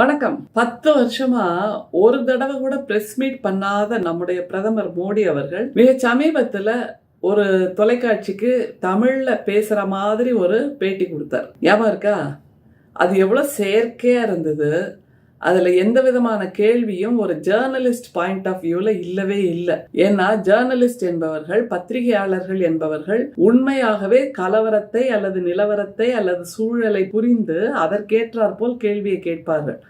வணக்கம். பத்து வருஷமா ஒரு தடவை கூட பிரஸ் மீட் பண்ணாத நம்முடைய பிரதமர் மோடி அவர்கள் மிக சமீபத்துல ஒரு தொலைக்காட்சிக்கு தமிழ்ல பேசுற மாதிரி ஒரு பேட்டி கொடுத்தார். ஞாபகம் இருக்கா? அது எவ்வளவு செயற்கையா இருந்தது. அதுல எந்த விதமான கேள்வியும் ஒரு ஜேர்னலிஸ்ட் பாயிண்ட் ஆஃப் வியூல இல்லவே இல்லை. ஏன்னா ஜேர்னலிஸ்ட் என்பவர்கள் பத்திரிகையாளர்கள் என்பவர்கள் உண்மையாகவே கலவரத்தை அல்லது நிலவரத்தை அல்லது சூழலை புரிந்து அதற்கேற்றாற்போல் கேள்வியை கேட்பார்கள்.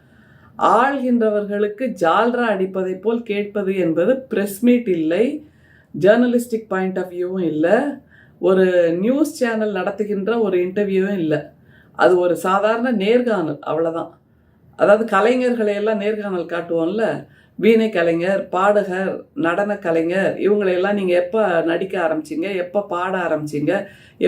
ஆள்கின்றவர்களுக்கு ஜால்ரா அடிப்பதை போல் கேட்பது என்பது ப்ரெஸ் மீட் இல்லை ஜேர்னலிஸ்டிக் பாயிண்ட் ஆஃப் வியூவும் இல்லை ஒரு நியூஸ் சேனல் நடத்துகின்ற ஒரு இன்டர்வியூவும் இல்லை. அது ஒரு சாதாரண நேர்காணல் அவ்வளோதான் அதாவது கலைஞர்களை எல்லாம் நேர்காணல் காட்டுவோம்ல வீணை கலைஞர் பாடகர் நடன கலைஞர் இவங்களையெல்லாம் நீங்கள் எப்போ நடிக்க ஆரம்பிச்சிங்க? எப்போ பாட ஆரம்பிச்சிங்க?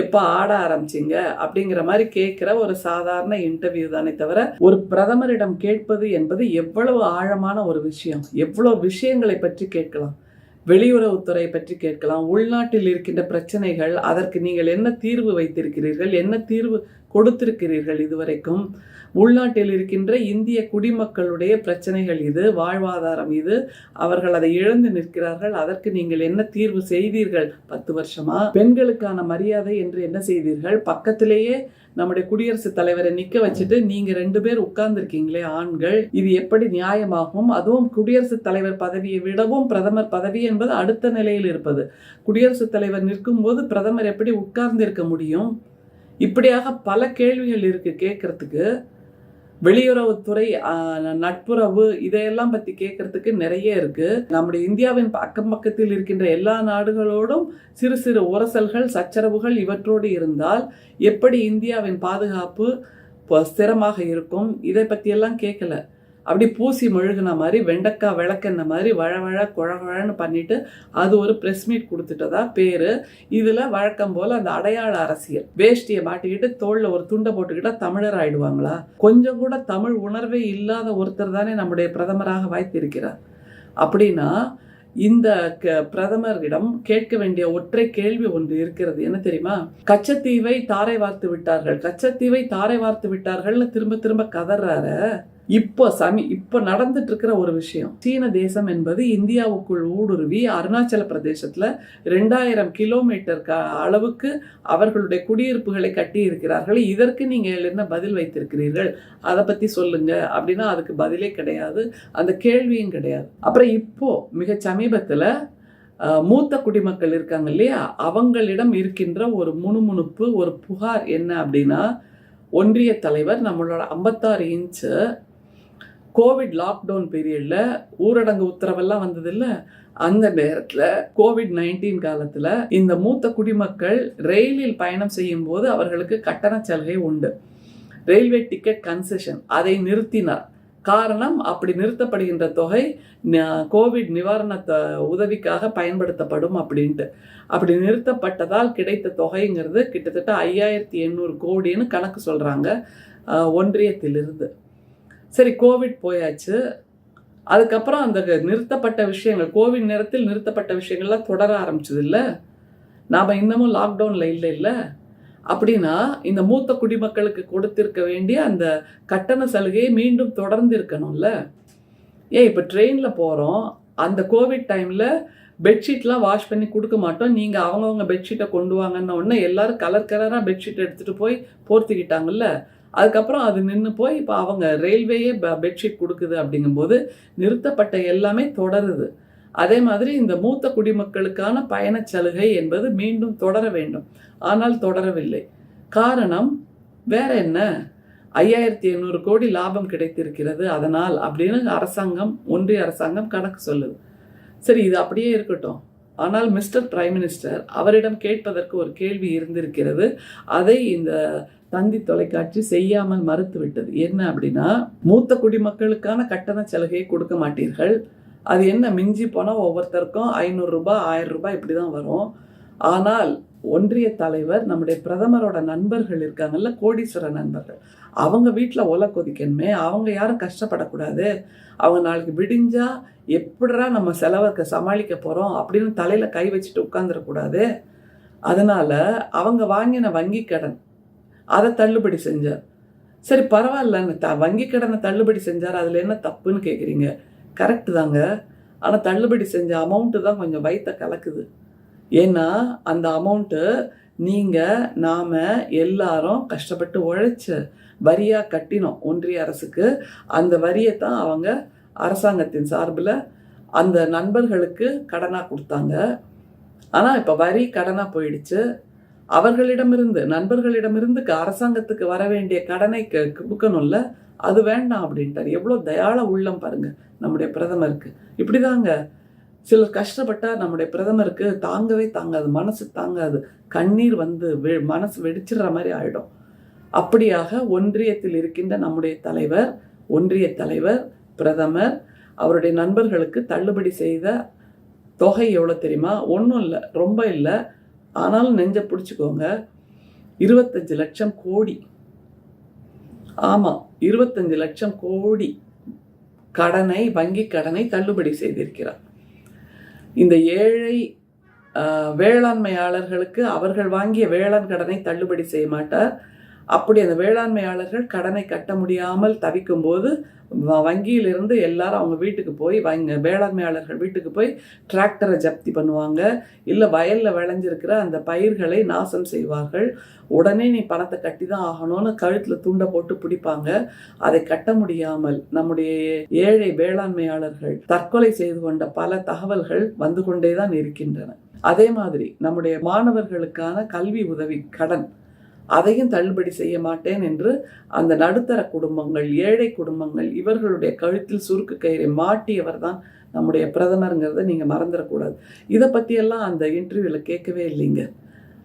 எப்போ ஆட ஆரம்பிச்சிங்க? அப்படிங்கிற மாதிரி கேட்குற ஒரு சாதாரண இன்டர்வியூ தானே தவிர ஒரு பிரதமரிடம் கேட்பது என்பது எவ்வளவு ஆழமான ஒரு விஷயம். எவ்வளோ விஷயங்களை பற்றி கேட்கலாம். வெளியுறவுத்துறை பற்றி கேட்கலாம். உள்நாட்டில் இருக்கின்ற பிரச்சனைகள் அதற்கு நீங்கள் என்ன தீர்வு வைத்திருக்கிறீர்கள்? என்ன தீர்வு கொடுத்திருக்கிறீர்கள் இதுவரைக்கும். உள்நாட்டில் இருக்கின்ற இந்திய குடிமக்களுடைய பிரச்சனைகள் இது வாழ்வாதாரம் இது. அவர்கள் அதை இழந்து நிற்கிறார்கள். அதற்கு நீங்கள் என்ன தீர்வு செய்தீர்கள்? பத்து வருஷமா? பெண்களுக்கான மரியாதை என்று என்ன செய்தீர்கள்? பக்கத்திலேயே நம்முடைய குடியரசுத் தலைவரை நிக்க வச்சுட்டு நீங்க ரெண்டு பேர் உட்கார்ந்துருக்கீங்களே ஆண்கள். இது எப்படி நியாயமாகும்? அதுவும் குடியரசுத் தலைவர் பதவியை விடவும் பிரதமர் பதவி என்பது அடுத்த நிலையில் இருப்பது. குடியரசுத் தலைவர் நிற்கும் போது பிரதமர் எப்படி உட்கார்ந்திருக்க முடியும்? இப்படியாக பல கேள்விகள் இருக்குது கேட்குறதுக்கு வெளியுறவுத்துறை நட்புறவு இதையெல்லாம் பற்றி கேட்கறதுக்கு நிறைய இருக்குது நம்முடைய இந்தியாவின் அக்கம் பக்கத்தில் இருக்கின்ற எல்லா நாடுகளோடும் சிறு சிறு உரசல்கள் சச்சரவுகள் இவற்றோடு இருந்தால் எப்படி இந்தியாவின் பாதுகாப்பு ஸ்திரமாக இருக்கும்? இதை பற்றியெல்லாம் கேட்கல அப்படி பூசி மெழுகுன மாதிரி வெண்டைக்காய் விளக்கெண்ண மாதிரி வழ வழ குழகுழன்னு பண்ணிட்டு அது ஒரு ப்ரெஸ் மீட் கொடுத்துட்டதா பேர். இதில் வழக்கம் போல் அந்த அடையாள அரசியல். வேஷ்டியை மாட்டிக்கிட்டு தோளில் ஒரு துண்டை போட்டுக்கிட்டா தமிழர் ஆயிடுவாங்களா? கொஞ்சம் கூட தமிழ் உணர்வே இல்லாத ஒருத்தர் தானே நம்முடைய பிரதமராக வாய்த்திருக்கிறார். அப்படின்னா இந்த பிரதமரிடம் கேட்க வேண்டிய ஒற்றை கேள்வி ஒன்று இருக்கிறது. என்ன தெரியுமா? கச்சத்தீவை தாரை வார்த்து விட்டார்கள். கச்சத்தீவை தாரை வார்த்து விட்டார்கள்னு திரும்ப திரும்ப கதறாரு இப்போ சமி இப்போ நடந்துட்டு இருக்கிற ஒரு விஷயம். சீன தேசம் என்பது இந்தியாவுக்குள் ஊடுருவி அருணாச்சல பிரதேசத்தில் ரெண்டாயிரம் கிலோமீட்டர் அளவுக்கு அவர்களுடைய குடியிருப்புகளை கட்டி இருக்கிறார்கள் இதற்கு நீங்கள் என்ன பதில் வைத்திருக்கிறீர்கள்? அதை பற்றி சொல்லுங்க. அப்படின்னா அதுக்கு பதிலே கிடையாது. அந்த கேள்வியும் கிடையாது. அப்புறம் இப்போ மிக சமீபத்தில் மூத்த குடிமக்கள் இருக்காங்க இல்லையா? அவங்களிடம் இருக்கின்ற ஒரு முணுமுணுப்பு ஒரு புகார் என்ன அப்படின்னா ஒன்றிய தலைவர் நம்மளோட ஐம்பத்தாறு இன்ச்சு கோவிட் லாக்டவுன் பீரியடில் ஊரடங்கு உத்தரவெல்லாம் வந்ததில்லை. அந்த நேரத்தில் கோவிட் நைன்டீன் காலத்தில் இந்த மூத்த குடிமக்கள் ரயிலில் பயணம் செய்யும் போது அவர்களுக்கு கட்டண சலுகை உண்டு. ரயில்வே டிக்கெட் கன்செஷன் அதை நிறுத்தினார். காரணம் அப்படி நிறுத்தப்படுகின்ற தொகை கோவிட் நிவாரண உதவிக்காக பயன்படுத்தப்படும் அப்படின்ட்டு. அப்படி நிறுத்தப்பட்டதால் கிடைத்த தொகைங்கிறது கிட்டத்தட்ட ஐயாயிரத்தி எண்ணூறு கோடின்னு கணக்கு சொல்கிறாங்க ஒன்றியத்திலிருந்து. சரி கோவிட் போயாச்சு. அதுக்கப்புறம் அந்த நிறுத்தப்பட்ட விஷயங்கள் கோவிட் நேரத்தில் நிறுத்தப்பட்ட விஷயங்கள்லாம் தொடர ஆரம்பிச்சது இல்லை நாம் இன்னமும் லாக்டவுனில் இல்லை இல்லை. அப்படின்னா இந்த மூத்த குடிமக்களுக்கு கொடுத்திருக்க வேண்டிய அந்த கட்டண சலுகையை மீண்டும் தொடர்ந்து இருக்கணும்ல. ஏன் இப்போ ட்ரெயினில் போகிறோம் அந்த கோவிட் டைமில் பெட்ஷீட்லாம் வாஷ் பண்ணி கொடுக்க மாட்டோம். நீங்கள் அவங்கவுங்க பெட்ஷீட்டை கொண்டு வாங்கன்ன உடனே எல்லாரும் கலர் கலராக பெட்ஷீட் எடுத்துகிட்டு போய் போர்த்திக்கிட்டாங்கல்ல. அதுக்கப்புறம் அது நின்று போய் இப்போ அவங்க ரயில்வேயே பெட்ஷீட் கொடுக்குது அப்படிங்கும்போது நிறுத்தப்பட்ட எல்லாமே தொடருது. அதே மாதிரி இந்த மூத்த குடிமக்களுக்கான பயணச் சலுகை என்பது மீண்டும் தொடர வேண்டும். ஆனால் தொடரவில்லை. காரணம் வேற என்ன? ஐயாயிரத்தி எண்ணூறு கோடி லாபம் கிடைத்திருக்கிறது. அதனால் அப்படின்னு அரசாங்கம் ஒன்றிய அரசாங்கம் கணக்கு சொல்லுது. சரி இது அப்படியே இருக்கட்டும். ஆனால் மிஸ்டர் பிரைம் மினிஸ்டர் அவரிடம் கேட்பதற்கு ஒரு கேள்வி இருந்திருக்கிறது. அதை இந்த தந்தி தொலைக்காட்சி செய்யாமல் மறுத்துவிட்டது. என்ன அப்படின்னா மூத்த குடிமக்களுக்கான கட்டண சலுகையை கொடுக்க மாட்டீர்கள். அது என்ன மிஞ்சி போனால் ஒவ்வொருத்தருக்கும் ஐநூறுரூபா ஆயிரம் ரூபாய் இப்படி தான் வரும். ஆனால் ஒன்றிய தலைவர் நம்முடைய பிரதமரோட நண்பர்கள் இருக்காங்கல்ல கோடீஸ்வர நண்பர்கள். அவங்க வீட்டில் ஒலை கொதிக்கணுமே அவங்க யாரும் கஷ்டப்படக்கூடாது. அவங்க நாளைக்கு விடிஞ்சா எப்படிரா நம்ம செலவுக்கு சமாளிக்க போகிறோம் அப்படின்னு தலையில் கை வச்சுட்டு உட்காந்துடக்கூடாது அதனால் அவங்க வாங்கின வங்கி கடன் அதை தள்ளுபடி செஞ்சார். சரி பரவாயில்லன்னு த வங்கி கடனை தள்ளுபடி செஞ்சார்? அதில் என்ன தப்புன்னு கேட்குறீங்க கரெக்டு தாங்க. ஆனால் தள்ளுபடி செஞ்ச அமௌண்ட்டு தான் கொஞ்சம் வயிற்ற கலக்குது. ஏன்னா அந்த அமௌண்ட்டு நீங்கள் நாம் எல்லாரும் கஷ்டப்பட்டு உழைச்சி வரியாக கட்டினோம் ஒன்றிய அரசுக்கு. அந்த வரியை தான் அவங்க அரசாங்கத்தின் சார்பில் அந்த நண்பர்களுக்கு கடனாக கொடுத்தாங்க. ஆனால் இப்போ வரி கடனாக போயிடுச்சு. அவர்களிடமிருந்து நண்பர்களிடமிருந்து அரசாங்கத்துக்கு வர வேண்டிய கடனை க- கொடுக்கணும்ல அது வேண்டாம் அப்படின்ட்டார். எவ்வளோ தயாள உள்ளம் பாருங்கள் நம்முடைய பிரதமருக்கு. இப்படிதாங்க சிலர் கஷ்டப்பட்டால் நம்முடைய பிரதமருக்கு தாங்கவே தாங்காது மனசு தாங்காது. கண்ணீர் வந்து வெ- மனசு வெடிச்சிடுற மாதிரி ஆயிடும். அப்படியாக ஒன்றியத்தில் இருக்கின்ற நம்முடைய தலைவர் ஒன்றிய தலைவர் பிரதமர் அவருடைய நண்பர்களுக்கு தள்ளுபடி செய்த தொகை எவ்வளோ தெரியுமா? ஒன்றும் இல்லை ரொம்ப இல்லை. ஆனாலும் நெஞ்ச பிடிச்சிக்கோங்க. இருபத்தஞ்சு லட்சம் கோடி. ஆமாம் இருபத்தஞ்சு லட்சம் கோடி கடனை வங்கி கடனை தள்ளுபடி செய்திருக்கிறார். இந்த ஏழை வேளாண்மையாளர்களுக்கு அவர்கள் வாங்கிய வேளாண் கடனை தள்ளுபடி செய்ய மாட்டார். அப்படி அந்த வேளாண்மையாளர்கள் கடனை கட்ட முடியாமல் தவிக்கும் போது வ- வங்கியிலிருந்து எல்லாரும் அவங்க வீட்டுக்கு போய் வங்க வேளாண்மையாளர்கள் வீட்டுக்கு போய் டிராக்டரை ஜப்தி பண்ணுவாங்க. இல்லை வயலில் விளைஞ்சிருக்கிற அந்த பயிர்களை நாசம் செய்வார்கள். உடனே நீ பணத்தை கட்டி தான் ஆகணும்னு கழுத்தில் துண்டை போட்டு பிடிப்பாங்க. அதை கட்ட முடியாமல் நம்முடைய ஏழை வேளாண்மையாளர்கள் தற்கொலை செய்து கொண்ட பல தகவல்கள் வந்து கொண்டே தான் இருக்கின்றன. அதே மாதிரி நம்முடைய மாணவர்களுக்கான கல்வி உதவி கடன் அதையும் தள்ளுபடி செய்ய மாட்டேன் என்று அந்த நடுத்தர குடும்பங்கள் ஏழை குடும்பங்கள் இவர்களுடைய கழுத்தில் சுருக்கு கயிறை மாட்டியவர் தான் நம்முடைய பிரதமருங்கிறத நீங்கள் மறந்துடக்கூடாது இதை பற்றியெல்லாம் அந்த இன்டர்வியூவில் கேட்கவே இல்லைங்க.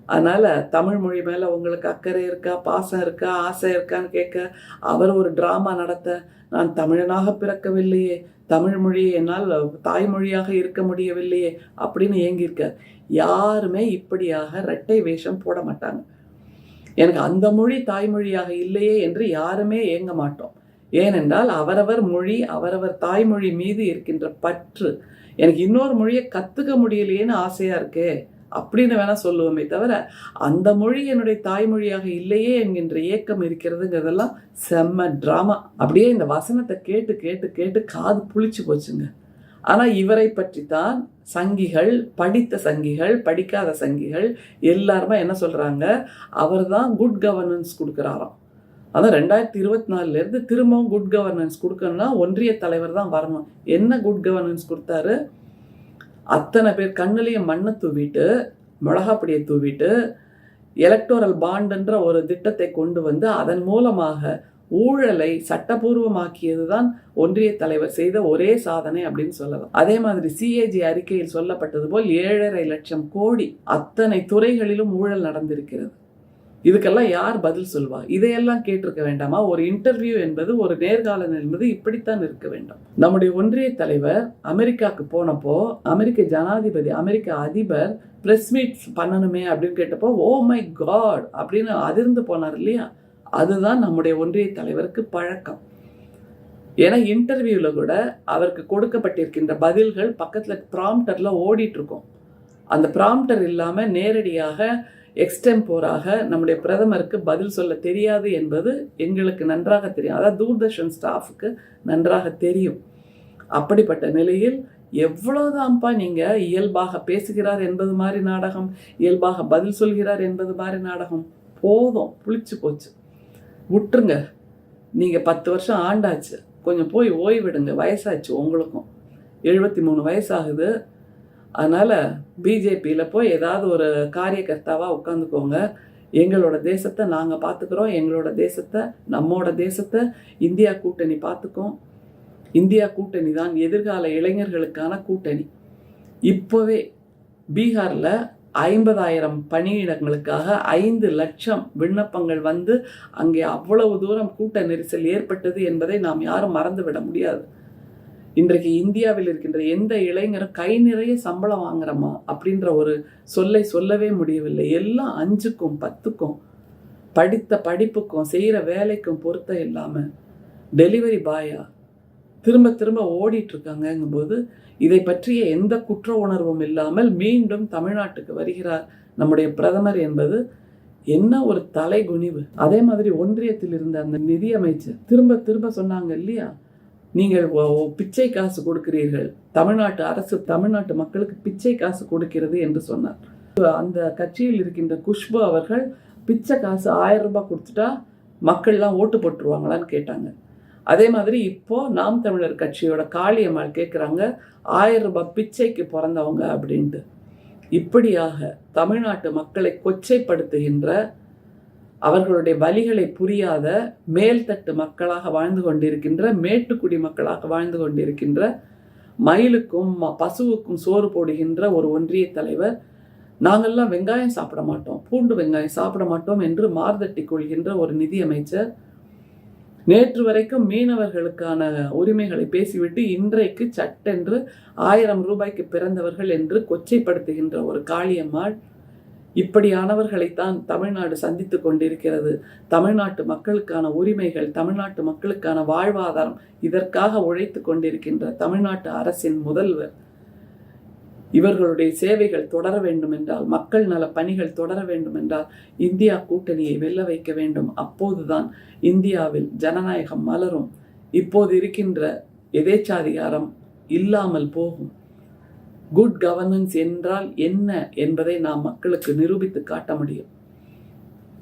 அதனால் தமிழ் மொழி மேலே உங்களுக்கு அக்கறை இருக்கா பாசம் இருக்கா ஆசை இருக்கான்னு கேட்க அவர் ஒரு ட்ராமா நடத்த நான் தமிழனாக பிறக்கவில்லையே தமிழ் மொழியை என்னால் தாய்மொழியாக இருக்க முடியவில்லையே அப்படின்னு ஏங்கியிருக்கார். யாருமே இப்படியாக இரட்டை வேஷம் போட மாட்டாங்க. எனக்கு அந்த மொழி தாய்மொழியாக இல்லையே என்று யாருமே ஏங்க மாட்டோம். ஏனென்றால் அவரவர் மொழி அவரவர் தாய்மொழி மீது இருக்கின்ற பற்று. எனக்கு இன்னொரு மொழியை கற்றுக்க முடியலையேன்னு ஆசையாக இருக்கே அப்படின்னு வேணா சொல்லுவோமே தவிர அந்த மொழி என்னுடைய தாய்மொழியாக இல்லையே என்கின்ற ஏக்கம் இருக்கிறதுங்கிறதெல்லாம் செம்ம ட்ராமா அப்படியே இந்த வசனத்தை கேட்டு கேட்டு கேட்டு காது புளிச்சு போச்சுங்க. ஆனால் இவரை பற்றி தான் சங்கிகள் படித்த சங்கிகள் படிக்காத சங்கிகள் எல்லாருமே என்ன சொல்கிறாங்க அவர் தான் குட் கவர்னன்ஸ் கொடுக்குறாராம். அதான் ரெண்டாயிரத்தி இருபத்தி நாலுலேருந்து திரும்பவும் குட் கவர்னன்ஸ் கொடுக்கணும்னா ஒன்றிய தலைவர் தான் வரணும். என்ன குட் கவர்னன்ஸ் கொடுத்தாரு? அத்தனை பேர் கண்ணுலேயும் மண்ணை தூவிட்டு மிளகாப்பொடியை தூவிட்டு எலக்டோரல் பாண்டுன்ற ஒரு திட்டத்தை கொண்டு வந்து அதன் மூலமாக ஊழலை சட்டபூர்வமாக்கியது தான் ஒன்றிய தலைவர் செய்த ஒரே சாதனை அப்படின்னு சொல்லலாம். அதே மாதிரி சிஏஜி அறிக்கையில் சொல்லப்பட்டது போல் ஏழரை லட்சம் கோடி அத்தனை துறைகளிலும் ஊழல் நடந்திருக்கிறது. இதுக்கெல்லாம் யார் பதில் சொல்வா? இதையெல்லாம் கேட்டிருக்க வேண்டாமா? ஒரு இன்டர்வியூ என்பது ஒரு நேர்காணல் என்பது இப்படித்தான் இருக்க வேண்டும். நம்முடைய ஒன்றிய தலைவர் அமெரிக்காவுக்கு போனப்போ அமெரிக்க ஜனாதிபதி அமெரிக்க அதிபர் பிரஸ் மீட் பண்ணணுமே அப்படின்னு கேட்டப்போ ஓ மை காட் அப்படின்னு அதிர்ந்து போனார் இல்லையா? அதுதான் நம்முடைய ஒன்றிய தலைவருக்கு பழக்கம். ஏன்னா இன்டர்வியூவில் கூட அவருக்கு கொடுக்கப்பட்டிருக்கின்ற பதில்கள் பக்கத்தில் ப்ராம்ப்டரில் ஓடிட்டுருக்கோம். அந்த ப்ராம்ப்டர் இல்லாமல் நேரடியாக எக்ஸ்டெம்போராக நம்முடைய பிரதமருக்கு பதில் சொல்ல தெரியாது என்பது எங்களுக்கு நன்றாக தெரியும். அதாவது தூர்தர்ஷன் ஸ்டாஃபுக்கு நன்றாக தெரியும். அப்படிப்பட்ட நிலையில் எவ்வளோதான்ப்பா நீங்கள் இயல்பாக பேசுகிறார் என்பது மாதிரி நாடகம் இயல்பாக பதில் சொல்கிறார் என்பது மாதிரி நாடகம்? போதும் புளிச்சு போச்சு. விட்டுருங்க. நீங்கள் பத்து வருஷம் ஆண்டாச்சு. கொஞ்சம் போய் ஓய்விடுங்க. வயசாச்சு உங்களுக்கும். எழுபத்தி மூணு வயசாகுது. அதனால் பிஜேபியில் போய் ஏதாவது ஒரு காரியகர்த்தாவாக உட்காந்துக்கோங்க. எங்களோட தேசத்தை நாங்கள் பார்த்துக்குறோம். எங்களோட தேசத்தை நம்மோட தேசத்தை இந்தியா கூட்டணி பார்த்துக்கோம். இந்தியா கூட்டணி தான் எதிர்கால இளைஞர்களுக்கான கூட்டணி. இப்போவே பீகாரில் ஐம்பதாயிரம் பணியிடங்களுக்காக ஐந்து லட்சம் விண்ணப்பங்கள் வந்து அங்கே அவ்வளவு தூரம் கூட்ட நெரிசல் ஏற்பட்டது என்பதை நாம் யாரும் மறந்துவிட முடியாது. இன்றைக்கு இந்தியாவில் இருக்கின்ற எந்த இளைஞரும் கை நிறைய சம்பளம் வாங்குறோமா அப்படின்ற ஒரு சொல்லை சொல்லவே முடியவில்லை. எல்லாம் அஞ்சுக்கும் பத்துக்கும் படித்த படிப்புக்கும் செய்கிற வேலைக்கும் பொருத்த இல்லாமல் டெலிவரி பாயா திரும்ப திரும்ப ஓடிட்டுருக்காங்கங்கும்போது இதை பற்றிய எந்த குற்ற உணர்வும் இல்லாமல் மீண்டும் தமிழ்நாட்டுக்கு வருகிறார் நம்முடைய பிரதமர் என்பது என்ன ஒரு தலைகுனிவு. அதே மாதிரி ஒன்றியத்தில் இருந்த அந்த நிதியமைச்சர் திரும்ப திரும்ப சொன்னாங்க இல்லையா? நீங்கள் பிச்சை காசு கொடுக்கிறீர்கள். தமிழ்நாட்டு அரசு தமிழ்நாட்டு மக்களுக்கு பிச்சை காசு கொடுக்கிறது என்று சொன்னார். அந்த கட்சியில் இருக்கின்ற குஷ்பு அவர்கள் பிச்சை காசு ஆயிரம் ரூபாய் கொடுத்துட்டா மக்கள்லாம் ஓட்டு போட்டுருவாங்களான்னு கேட்டாங்க. அதே மாதிரி இப்போது நாம் தமிழர் கட்சியோட காளியம்மாள் கேட்குறாங்க ஆயிரம் ரூபாய் பிச்சைக்கு பிறந்தவங்க அப்படின்ட்டு. இப்படியாக தமிழ்நாட்டு மக்களை கொச்சைப்படுத்துகின்ற அவர்களுடைய வழிகளை புரியாத மேல்தட்டு மக்களாக வாழ்ந்து கொண்டிருக்கின்ற மேட்டுக்குடி மக்களாக வாழ்ந்து கொண்டிருக்கின்ற மயிலுக்கும் ம- பசுவுக்கும் சோறு போடுகின்ற ஒரு ஒன்றிய தலைவர் நாங்கள்லாம் வெங்காயம் சாப்பிட மாட்டோம் பூண்டு வெங்காயம் சாப்பிட மாட்டோம் என்று மார்தட்டி கொள்கின்ற ஒரு நிதியமைச்சர் நேற்று வரைக்கும் மீனவர்களுக்கான உரிமைகளை பேசிவிட்டு இன்றைக்கு சட்டென்று ஆயிரம் ரூபாய்க்கு பிறந்தவர்கள் என்று கொச்சைப்படுத்துகின்ற ஒரு காளியம்மாள் இப்படியானவர்களைத்தான் தமிழ்நாடு சந்தித்து கொண்டிருக்கிறது. தமிழ்நாட்டு மக்களுக்கான உரிமைகள் தமிழ்நாட்டு மக்களுக்கான வாழ்வாதாரம் இதற்காக உழைத்து கொண்டிருக்கின்ற தமிழ்நாட்டு அரசின் முதல்வர் இவர்களுடைய சேவைகள் தொடர வேண்டும் என்றால் மக்கள் நல பணிகள் தொடர வேண்டும் என்றால் இந்தியா கூட்டணியை வெல்ல வைக்க வேண்டும். அப்போதுதான் இந்தியாவில் ஜனநாயகம் மலரும். இப்போது இருக்கின்ற எதேச்சாதிகாரம் இல்லாமல் போகும். குட் கவர்னன்ஸ் என்றால் என்ன என்பதை நாம் மக்களுக்கு நிரூபித்து காட்ட முடியும்.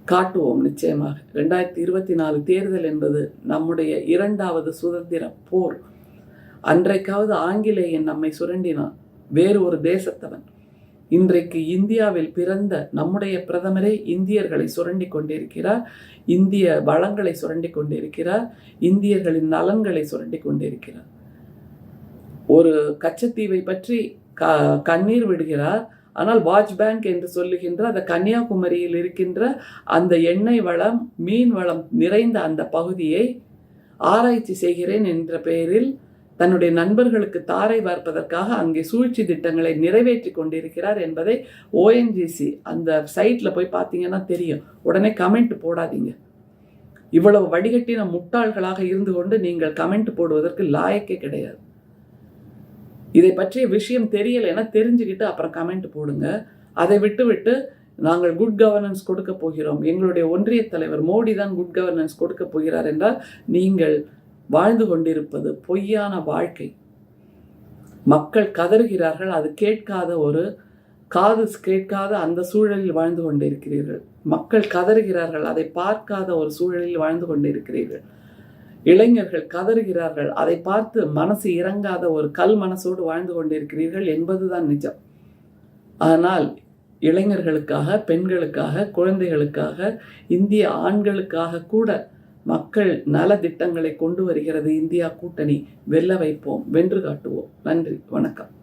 காட்டுவோம் நிச்சயமாக. ரெண்டாயிரத்தி இருபத்தி நாலு தேர்தல் என்பது நம்முடைய இரண்டாவது சுதந்திர போர். அன்றைக்காவது ஆங்கிலேயன் நம்மை சுரண்டினான். வேறு ஒரு தேசத்தவன். இன்றைக்கு இந்தியாவில் பிறந்த நம்முடைய பிரதமரே இந்தியர்களை சுரண்டி கொண்டிருக்கிறார். இந்திய வளங்களை சுரண்டி கொண்டிருக்கிறார். இந்தியர்களின் நலன்களை சுரண்டி கொண்டிருக்கிறார். ஒரு கச்சத்தீவை பற்றி க கண்ணீர் விடுகிறார். ஆனால் வாட்ச் பேங்க் என்று சொல்லுகின்ற அந்த கன்னியாகுமரியில் இருக்கின்ற அந்த எண்ணெய் வளம் மீன் வளம் நிறைந்த அந்த பகுதியை ஆராய்ச்சி செய்கிறேன் என்ற பெயரில் தன்னுடைய நண்பர்களுக்கு தாரை வார்ப்பதற்காக அங்கே சூழ்ச்சி திட்டங்களை நிறைவேற்றி கொண்டிருக்கிறார் என்பதை ஓஎன்ஜிசி அந்த சைட்டில் போய் பார்த்தீங்கன்னா தெரியும். உடனே கமெண்ட் போடாதீங்க. இவ்வளவு வடிகட்டின முட்டாள்களாக இருந்து கொண்டு நீங்கள் கமெண்ட் போடுவதற்கு லாயக்கே கிடையாது. இதை பற்றிய விஷயம் தெரியலைன்னா தெரிஞ்சுக்கிட்டு அப்புறம் கமெண்ட் போடுங்க. அதை விட்டுவிட்டு நாங்கள் குட் கவர்னன்ஸ் கொடுக்க போகிறோம். எங்களுடைய ஒன்றிய தலைவர் மோடி தான் குட் கவர்னன்ஸ் கொடுக்க போகிறார் என்றால் நீங்கள் வாழ்ந்து கொண்டிருப்பது பொய்யான வாழ்க்கை. மக்கள் கதறுகிறார்கள் அது கேட்காத ஒரு காது கேட்காத அந்த சூழலில் வாழ்ந்து கொண்டிருக்கிறீர்கள். மக்கள் கதறுகிறார்கள் அதை பார்க்காத ஒரு சூழலில் வாழ்ந்து கொண்டிருக்கிறீர்கள். இளைஞர்கள் கதறுகிறார்கள் அதை பார்த்து மனசு இறங்காத ஒரு கல் மனசோடு வாழ்ந்து கொண்டிருக்கிறீர்கள் என்பதுதான் நிஜம். ஆனால் இளைஞர்களுக்காக பெண்களுக்காக குழந்தைகளுக்காக இந்திய ஆண்களுக்காக கூட மக்கள் நல திட்டங்களை கொண்டு வருகிறது. இந்தியா கூட்டணி வெல்ல வைப்போம். வென்று காட்டுவோம். நன்றி. வணக்கம்.